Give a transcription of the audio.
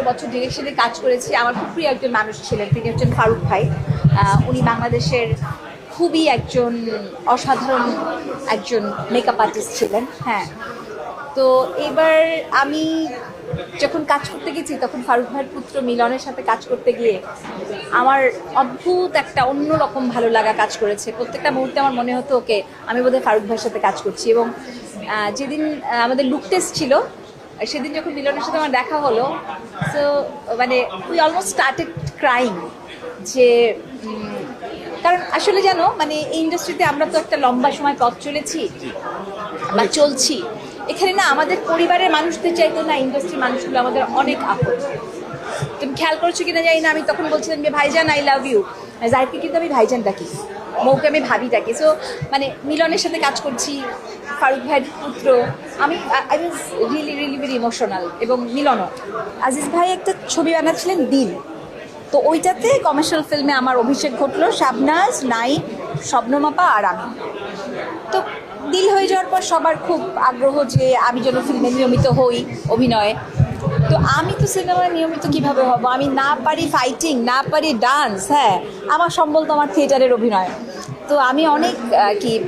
এতগুলো বছর ডিরেকশনে কাজ করেছি। আমার খুব প্রিয় একজন মানুষ ছিলেন, তিনি হচ্ছেন ফারুক ভাই। উনি বাংলাদেশের খুবই একজন অসাধারণ একজন মেকআপ আর্টিস্ট ছিলেন হ্যাঁ। তো এবার আমি যখন কাজ করতে গেছি, তখন ফারুক ভাইয়ের পুত্র মিলনের সাথে কাজ করতে গিয়ে আমার অদ্ভুত একটা অন্যরকম ভালো লাগা কাজ করেছে। প্রত্যেকটা মুহূর্তে আমার মনে হতো, ওকে, আমি বোধহয় ফারুক ভাইয়ের সাথে কাজ করছি এবং যেদিন আমাদের লুক টেস্ট ছিল সেদিন যখন মিলনের সাথে আমার দেখা হলো সো মানে উই অলমোস্ট স্টার্টেড ক্রাইং যে কারণ আসলে জানো মানে এই ইন্ডাস্ট্রিতে আমরা তো একটা লম্বা সময় পথ চলেছি বা চলছি। এখানে না, আমাদের পরিবারের মানুষদের চাইতো না ইন্ডাস্ট্রির মানুষগুলো আমাদের অনেক আপন। তুমি খেয়াল করছ কিনা জানি না, আমি তখন বলছিলাম যে, ভাইজান আই লাভ ইউ জাহিদকে কিন্তু আমি ভাইজান ডাকি মৌকে আমি ভাবি ডাকি সো মানে মিলনের সাথে কাজ করছি, ফারুক ভাইয়ের পুত্র। আমি I was really really very emotional এবং মিলনও। আজিজ ভাই একটা ছবি বানাচ্ছিলেন দিল। তো ওইটাতে কমার্শিয়াল ফিল্মে আমার অভিষেক ঘটলো, শাবনাজ নাই স্বপ্নমাপা আর আমি। তো দিল হয়ে যাওয়ার পর সবার খুব আগ্রহ যে আমি যেন ফিল্মে নিয়মিত হই অভিনয়ে। তো আমি তো সিনেমায় নিয়মিত কীভাবে হব? আমি না পারি ফাইটিং না পারি ডান্স হ্যাঁ। আমার সম্বল তো আমার থিয়েটারের অভিনয়। তো আমি অনেক কি